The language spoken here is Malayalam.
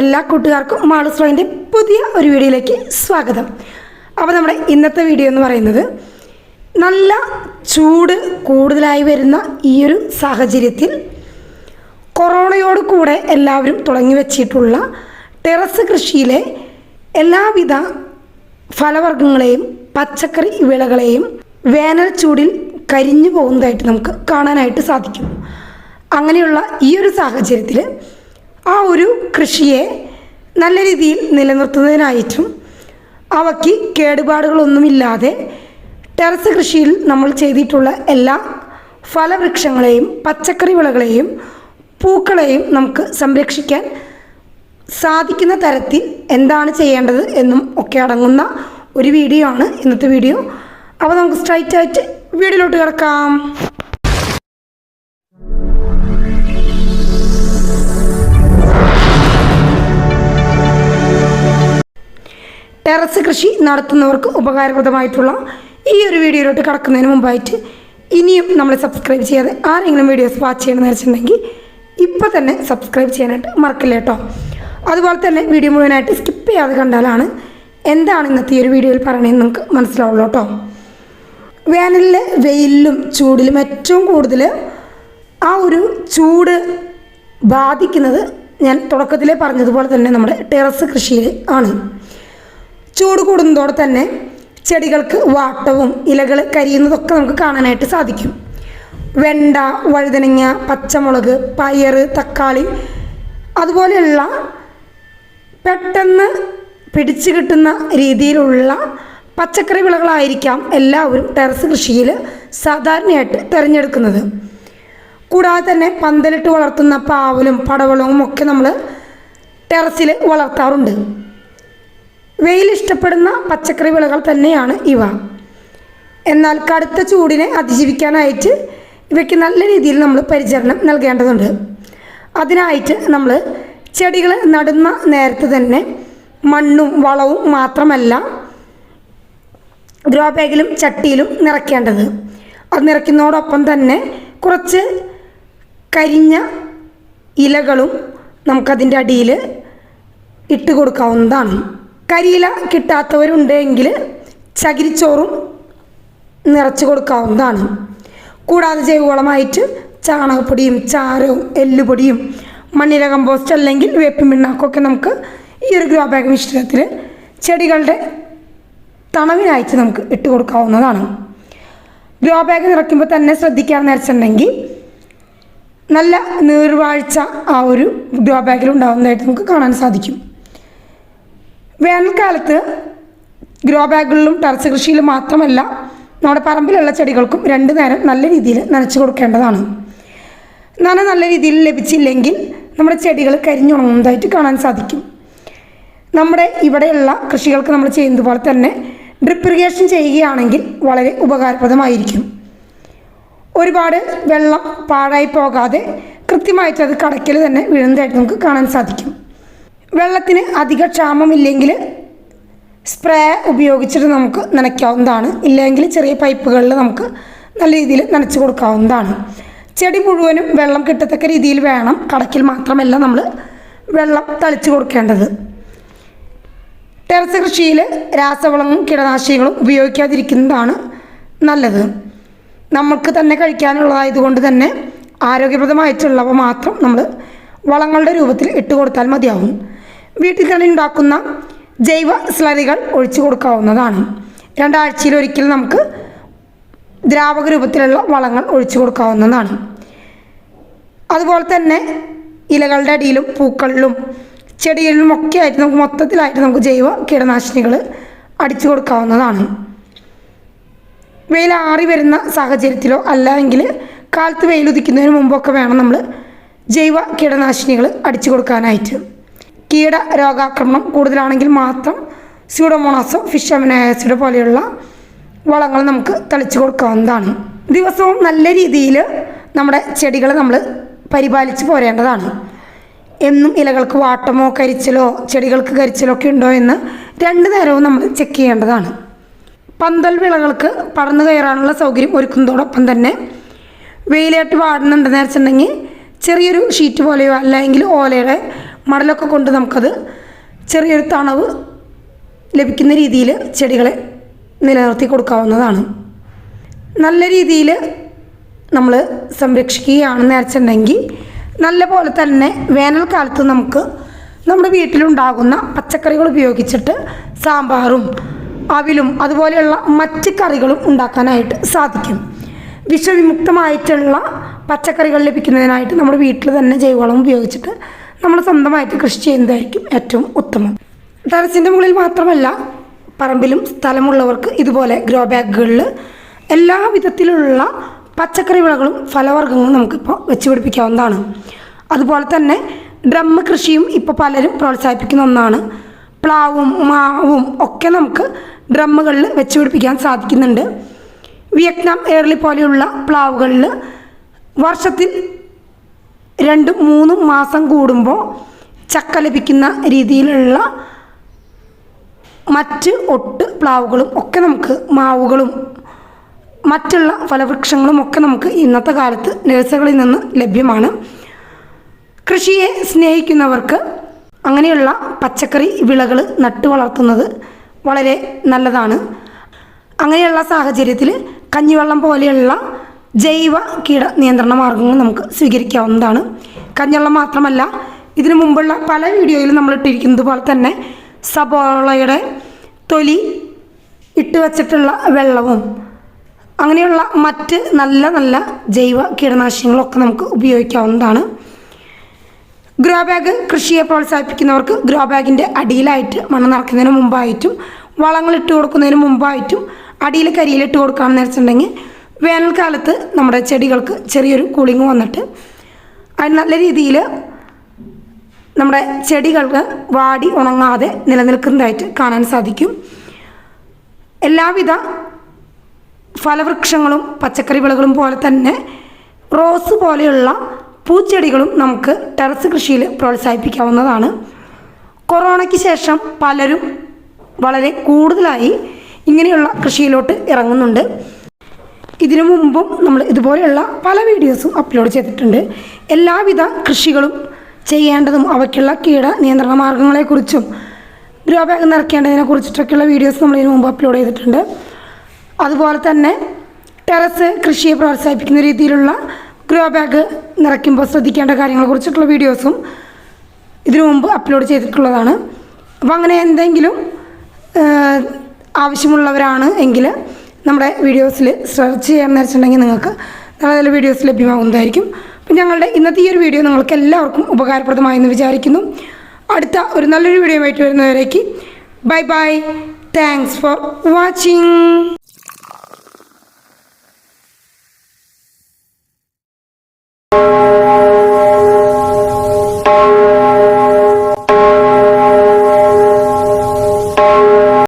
എല്ലാ കൂട്ടുകാർക്കും മാളുസ്ലോയിന്റെ പുതിയ ഒരു വീഡിയോയിലേക്ക് സ്വാഗതം. അപ്പോൾ നമ്മുടെ ഇന്നത്തെ വീഡിയോ എന്ന് പറയുന്നത് നല്ല ചൂട് കൂടുതലായി വരുന്ന ഈ ഒരു സാഹചര്യത്തിൽ കൊറോണയോട് കൂടെ എല്ലാവരും തുടങ്ങി വച്ചിട്ടുള്ള ടെറസ് കൃഷിയിലെ എല്ലാവിധ ഫലവർഗങ്ങളെയും പച്ചക്കറി വിളകളെയും വേനൽ ചൂടിൽ കരിഞ്ഞു പോകുന്നതായിട്ട് നമുക്ക് കാണാനായിട്ട് സാധിക്കും. അങ്ങനെയുള്ള ഈ ഒരു സാഹചര്യത്തിൽ ആ ഒരു കൃഷിയെ നല്ല രീതിയിൽ നിലനിർത്തുന്നതിനായിട്ടും അവയ്ക്ക് കേടുപാടുകളൊന്നുമില്ലാതെ ടെറസ് കൃഷിയിൽ നമ്മൾ ചെയ്തിട്ടുള്ള എല്ലാ ഫലവൃക്ഷങ്ങളെയും പച്ചക്കറി വിളകളെയും പൂക്കളെയും നമുക്ക് സംരക്ഷിക്കാൻ സാധിക്കുന്ന തരത്തിൽ എന്താണ് ചെയ്യേണ്ടത് എന്നും ഒക്കെ അടങ്ങുന്ന ഒരു വീഡിയോ ആണ് ഇന്നത്തെ വീഡിയോ. അപ്പോൾ നമുക്ക് സ്ട്രൈറ്റ് ആയിട്ട് വീഡിയോയിലോട്ട് കിടക്കാം. ടെറസ് കൃഷി നടത്തുന്നവർക്ക് ഉപകാരപ്രദമായിട്ടുള്ള ഈ ഒരു വീഡിയോയിലോട്ട് കടക്കുന്നതിന് മുമ്പായിട്ട് ഇനിയും നമ്മൾ സബ്സ്ക്രൈബ് ചെയ്യാതെ ആരെങ്കിലും വീഡിയോസ് വാച്ച് ചെയ്യണമെന്ന് വെച്ചിട്ടുണ്ടെങ്കിൽ ഇപ്പോൾ തന്നെ സബ്സ്ക്രൈബ് ചെയ്യാനായിട്ട് മറക്കില്ല കേട്ടോ. അതുപോലെ തന്നെ വീഡിയോ മുഴുവനായിട്ട് സ്കിപ്പ് ചെയ്യാതെ കണ്ടാലാണ് എന്താണ് ഇന്നത്തെ ഈ ഒരു വീഡിയോയിൽ പറയണതെന്ന് നിങ്ങൾക്ക് മനസ്സിലാവുള്ളൂ കേട്ടോ. വേനലിലെ വെയിലിലും ചൂടിലും ഏറ്റവും കൂടുതൽ ആ ഒരു ചൂട് ബാധിക്കുന്നത് ഞാൻ തുടക്കത്തിലേ പറഞ്ഞതുപോലെ തന്നെ നമ്മുടെ ടെറസ് കൃഷിയിൽ ആണ്. ചൂട് കൂടുന്നതോടെ തന്നെ ചെടികൾക്ക് വാട്ടവും ഇലകൾ കരിയുന്നതൊക്കെ നമുക്ക് കാണാനായിട്ട് സാധിക്കും. വെണ്ട വഴുതനങ്ങ പച്ചമുളക് പയർ തക്കാളി അതുപോലെയുള്ള പെട്ടെന്ന് പിടിച്ചു കിട്ടുന്ന രീതിയിലുള്ള പച്ചക്കറി വിളകളായിരിക്കാം എല്ലാവരും ടെറസ് കൃഷിയിൽ സാധാരണയായിട്ട് തിരഞ്ഞെടുക്കുന്നത്. കൂടാതെ തന്നെ പന്തലിട്ട് വളർത്തുന്ന പാവലും പടവളവും ഒക്കെ നമ്മൾ ടെറസിൽ വളർത്താറുണ്ട്. വെയിൽ ഇഷ്ടപ്പെടുന്ന പച്ചക്കറി വിളകൾ തന്നെയാണ് ഇവ. എന്നാൽ കടുത്ത ചൂടിനെ അതിജീവിക്കാനായിട്ട് ഇവയ്ക്ക് നല്ല രീതിയിൽ നമ്മൾ പരിചരണം നൽകേണ്ടതുണ്ട്. അതിനായിട്ട് നമ്മൾ ചെടികൾ നടുന്ന നേരത്ത് തന്നെ മണ്ണും വളവും മാത്രമല്ല ഗ്രോ ബാഗിലും ചട്ടിയിലും നിറയ്ക്കേണ്ടത്. അത് നിറയ്ക്കുന്നതോടൊപ്പം തന്നെ കുറച്ച് കരിഞ്ഞ ഇലകളും നമുക്കതിന്റെ അടിയിൽ ഇട്ട് കൊടുക്കാവുന്നതാണ്. കരിയില കിട്ടാത്തവരുണ്ടെങ്കിൽ ചകിരിച്ചോറും നിറച്ച് കൊടുക്കാവുന്നതാണ്. കൂടാതെ ജൈവവളമായിട്ട് ചാണകപ്പൊടിയും ചാരവും എല്ലുപൊടിയും മണ്ണിര കമ്പോസ്റ്റ് അല്ലെങ്കിൽ വേപ്പിൻ പിണ്ണാക്കൊക്കെ നമുക്ക് ഈ ഒരു ഗ്രോ ബാഗ് മിശ്രിതത്തിൽ ചെടികളുടെ തണവിനായിട്ട് നമുക്ക് ഇട്ട് കൊടുക്കാവുന്നതാണ്. ഗ്രോ ബാഗ് നിറയ്ക്കുമ്പോൾ തന്നെ ശ്രദ്ധിക്കാമെന്ന് വെച്ചിട്ടുണ്ടെങ്കിൽ നല്ല നീർവാഴ്ച ആ ഒരു ഗ്രോ ബാഗിൽ ഉണ്ടാകുന്നതായിട്ട് നമുക്ക് കാണാൻ സാധിക്കും. വേനൽക്കാലത്ത് ഗ്രോ ബാഗുകളിലും ടെറസ് കൃഷിയിലും മാത്രമല്ല നമ്മുടെ പറമ്പിലുള്ള ചെടികൾക്കും രണ്ടു നേരം നല്ല രീതിയിൽ നനച്ചു കൊടുക്കേണ്ടതാണ്. നന നല്ല രീതിയിൽ ലഭിച്ചില്ലെങ്കിൽ നമ്മുടെ ചെടികൾ കരിഞ്ഞുണങ്ങുന്നതായിട്ട് കാണാൻ സാധിക്കും. നമ്മുടെ ഇവിടെയുള്ള കൃഷികൾക്ക് നമ്മൾ ചെയ്യുന്നത് പോലെ തന്നെ ഡ്രിപ്പ് ഇറിഗേഷൻ ചെയ്യുകയാണെങ്കിൽ വളരെ ഉപകാരപ്രദമായിരിക്കും. ഒരുപാട് വെള്ളം പാഴായി പോകാതെ കൃത്യമായിട്ട് അത് കടക്കൽ തന്നെ വീഴുന്നതായിട്ട് നമുക്ക് കാണാൻ സാധിക്കും. വെള്ളത്തിന് അധിക ക്ഷാമമില്ലെങ്കിൽ സ്പ്രേ ഉപയോഗിച്ചിട്ട് നമുക്ക് നനയ്ക്കാവുന്നതാണ്. ഇല്ലെങ്കിൽ ചെറിയ പൈപ്പുകളിൽ നമുക്ക് നല്ല രീതിയിൽ നനച്ചു കൊടുക്കാവുന്നതാണ്. ചെടി മുഴുവനും വെള്ളം കിട്ടത്തക്ക രീതിയിൽ വേണം. കടക്കിൽ മാത്രമല്ല നമ്മൾ വെള്ളം തളിച്ചു കൊടുക്കേണ്ടത്. ടെറസ് കൃഷിയിൽ രാസവളങ്ങളും കീടനാശിനികളും ഉപയോഗിക്കാതിരിക്കുന്നതാണ് നല്ലത്. നമുക്ക് തന്നെ കഴിക്കാനുള്ളതായതുകൊണ്ട് തന്നെ ആരോഗ്യപ്രദമായിട്ടുള്ളവ മാത്രം നമ്മൾ വളങ്ങളുടെ രൂപത്തിൽ ഇട്ട് കൊടുത്താൽ മതിയാവും. വീട്ടിൽ തന്നെ ഉണ്ടാക്കുന്ന ജൈവ സ്ലറികൾ ഒഴിച്ചു കൊടുക്കാവുന്നതാണ്. രണ്ടാഴ്ചയിൽ ഒരിക്കൽ നമുക്ക് ദ്രാവക രൂപത്തിലുള്ള വളങ്ങൾ ഒഴിച്ചു കൊടുക്കാവുന്നതാണ്. അതുപോലെ തന്നെ ഇലകളുടെ അടിയിലും പൂക്കളിലും ചെടികളിലും ഒക്കെ ആയിട്ട് നമുക്ക് മൊത്തത്തിലായിട്ട് നമുക്ക് ജൈവ കീടനാശിനികൾ അടിച്ചു കൊടുക്കാവുന്നതാണ്. വെയിൽ ആറി വരുന്ന സാഹചര്യത്തിലോ അല്ലെങ്കിൽ കാലത്ത് വെയിൽ ഉദിക്കുന്നതിന് മുമ്പൊക്കെ വേണം നമ്മൾ ജൈവ കീടനാശിനികൾ അടിച്ചു കൊടുക്കാനായിട്ട്. കീട രോഗാക്രമണം കൂടുതലാണെങ്കിൽ മാത്രം സ്യൂഡോമോണാസോ ഫിഷ് അമിനാസിഡ് പോലെയുള്ള വളങ്ങൾ നമുക്ക് തളിച്ചു കൊടുക്കാവുന്നതാണ്. ദിവസവും നല്ല രീതിയിൽ നമ്മുടെ ചെടികൾ നമ്മൾ പരിപാലിച്ച് പോരേണ്ടതാണ്. എന്നും ഇലകൾക്ക് വാട്ടമോ കരിച്ചിലോ ചെടികൾക്ക് കരിച്ചിലോ ഒക്കെ ഉണ്ടോ എന്ന് രണ്ട് നേരവും നമ്മൾ ചെക്ക് ചെയ്യേണ്ടതാണ്. പന്തൽ വിളകൾക്ക് പടർന്നു കയറാനുള്ള സൗകര്യം ഒരുക്കുന്നതോടൊപ്പം തന്നെ വെയിലായിട്ട് വാടുന്നുണ്ടെന്ന് വെച്ചിട്ടുണ്ടെങ്കിൽ ചെറിയൊരു ഷീറ്റ് പോലെയോ അല്ലെങ്കിൽ ഓലയുടെ മടലൊക്കെ കൊണ്ട് നമുക്കത് ചെറിയൊരു തണവ് ലഭിക്കുന്ന രീതിയിൽ ചെടികളെ നിലനിർത്തി കൊടുക്കാവുന്നതാണ്. നല്ല രീതിയിൽ നമ്മൾ സംരക്ഷിക്കുകയാണെന്ന് വെച്ചിട്ടുണ്ടെങ്കിൽ നല്ല പോലെ തന്നെ വേനൽക്കാലത്ത് നമുക്ക് നമ്മുടെ വീട്ടിലുണ്ടാകുന്ന പച്ചക്കറികൾ ഉപയോഗിച്ചിട്ട് സാമ്പാറും അവിലും അതുപോലെയുള്ള മറ്റ് കറികളും ഉണ്ടാക്കാനായിട്ട് സാധിക്കും. വിഷവിമുക്തമായിട്ടുള്ള പച്ചക്കറികൾ ലഭിക്കുന്നതിനായിട്ട് നമ്മുടെ വീട്ടിൽ തന്നെ ജൈവവളം ഉപയോഗിച്ചിട്ട് നമ്മൾ സ്വന്തമായിട്ട് കൃഷി ചെയ്യുന്നതായിരിക്കും ഏറ്റവും ഉത്തമം. ടെറസിന്റെ മുകളിൽ മാത്രമല്ല പറമ്പിലും സ്ഥലമുള്ളവർക്ക് ഇതുപോലെ ഗ്രോ ബാഗുകളിൽ എല്ലാ വിധത്തിലുള്ള പച്ചക്കറി വിളകളും ഫലവർഗങ്ങളും നമുക്കിപ്പോൾ വെച്ച് പിടിപ്പിക്കാവുന്നതാണ്. അതുപോലെ തന്നെ ഡ്രം കൃഷിയും ഇപ്പോൾ പലരും പ്രോത്സാഹിപ്പിക്കുന്ന ഒന്നാണ്. പ്ലാവും മാവും ഒക്കെ നമുക്ക് ഡ്രമ്മുകളിൽ വെച്ച് പിടിപ്പിക്കാൻ സാധിക്കുന്നുണ്ട്. വിയറ്റ്നാം എയർലി പോലെയുള്ള പ്ലാവുകളിൽ വർഷത്തിൽ രണ്ടും മൂന്നും മാസം കൂടുമ്പോൾ ചക്ക ലഭിക്കുന്ന രീതിയിലുള്ള മറ്റ് ഒട്ട് പ്ലാവുകളും ഒക്കെ നമുക്ക് മാവുകളും മറ്റുള്ള ഫലവൃക്ഷങ്ങളും ഒക്കെ നമുക്ക് ഇന്നത്തെ കാലത്ത് നഴ്സറികളിൽ നിന്ന് ലഭ്യമാണ്. കൃഷിയെ സ്നേഹിക്കുന്നവർക്ക് അങ്ങനെയുള്ള പച്ചക്കറി വിളകൾ നട്ടു വളർത്തുന്നത് വളരെ നല്ലതാണ്. അങ്ങനെയുള്ള സാഹചര്യത്തിൽ കഞ്ഞിവെള്ളം പോലെയുള്ള ജൈവ കീട നിയന്ത്രണ മാർഗങ്ങൾ നമുക്ക് സ്വീകരിക്കാവുന്നതാണ്. കഞ്ഞിവെള്ളം മാത്രമല്ല ഇതിനു മുമ്പുള്ള പല വീഡിയോയിലും നമ്മൾ ഇട്ടിരിക്കുന്നത് പോലെ തന്നെ സബോളയുടെ തൊലി ഇട്ട് വച്ചിട്ടുള്ള വെള്ളവും അങ്ങനെയുള്ള മറ്റ് നല്ല നല്ല ജൈവ കീടനാശിനികളൊക്കെ നമുക്ക് ഉപയോഗിക്കാവുന്നതാണ്. ഗ്രോ ബാഗ് കൃഷിയെ പ്രോത്സാഹിപ്പിക്കുന്നവർക്ക് ഗ്രോ ബാഗിന്റെ അടിയിലായിട്ട് മണ്ണ് നിറക്കുന്നതിന് മുമ്പായിട്ടും വളങ്ങൾ ഇട്ട് കൊടുക്കുന്നതിന് മുമ്പായിട്ടും അടിയിൽ കരിയിലിട്ട് കൊടുക്കുകയാണെന്ന് വെച്ചിട്ടുണ്ടെങ്കിൽ വേനൽക്കാലത്ത് നമ്മുടെ ചെടികൾക്ക് ചെറിയൊരു കൂളിംഗ് വന്നിട്ട് അത് നല്ല രീതിയിൽ നമ്മുടെ ചെടികൾക്ക് വാടി ഉണങ്ങാതെ നിലനിൽക്കുന്നതായിട്ട് കാണാൻ സാധിക്കും. എല്ലാവിധ ഫലവൃക്ഷങ്ങളും പച്ചക്കറി വിളകളും പോലെ തന്നെ റോസ് പോലെയുള്ള പൂച്ചെടികളും നമുക്ക് ടെറസ് കൃഷിയിൽ പ്രോത്സാഹിപ്പിക്കാവുന്നതാണ്. കൊറോണയ്ക്ക് ശേഷം പലരും വളരെ കൂടുതലായി ഇങ്ങനെയുള്ള കൃഷിയിലോട്ട് ഇറങ്ങുന്നുണ്ട്. ഇതിനു മുമ്പും നമ്മൾ ഇതുപോലെയുള്ള പല വീഡിയോസും അപ്ലോഡ് ചെയ്തിട്ടുണ്ട്. എല്ലാവിധ കൃഷികളും ചെയ്യേണ്ടതും അവയ്ക്കുള്ള കീട നിയന്ത്രണ മാർഗങ്ങളെക്കുറിച്ചും ഗ്രോ നിറയ്ക്കേണ്ടതിനെ കുറിച്ചിട്ടൊക്കെയുള്ള വീഡിയോസ് നമ്മൾ ഇതിനു മുമ്പ് അപ്ലോഡ് ചെയ്തിട്ടുണ്ട്. അതുപോലെ തന്നെ ടെറസ് കൃഷിയെ പ്രോത്സാഹിപ്പിക്കുന്ന രീതിയിലുള്ള ഗ്രോ ബാഗ് നിറയ്ക്കുമ്പോൾ ശ്രദ്ധിക്കേണ്ട കാര്യങ്ങളെക്കുറിച്ചിട്ടുള്ള വീഡിയോസും ഇതിനു മുമ്പ് അപ്ലോഡ് ചെയ്തിട്ടുള്ളതാണ്. അപ്പോൾ അങ്ങനെ എന്തെങ്കിലും ആവശ്യമുള്ളവരാണ് എങ്കിൽ നമ്മുടെ വീഡിയോസിൽ സെർച്ച് ചെയ്യാമെന്ന് വെച്ചിട്ടുണ്ടെങ്കിൽ നിങ്ങൾക്ക് നല്ല നല്ല വീഡിയോസ് ലഭ്യമാകുന്നതായിരിക്കും. അപ്പം ഞങ്ങളുടെ ഇന്നത്തെ ഈ ഒരു വീഡിയോ നിങ്ങൾക്ക് എല്ലാവർക്കും ഉപകാരപ്രദമായെന്ന് വിചാരിക്കുന്നു. അടുത്ത ഒരു നല്ലൊരു വീഡിയോ ആയിട്ട് വരുന്നവരേക്ക് bye bye thanks for watching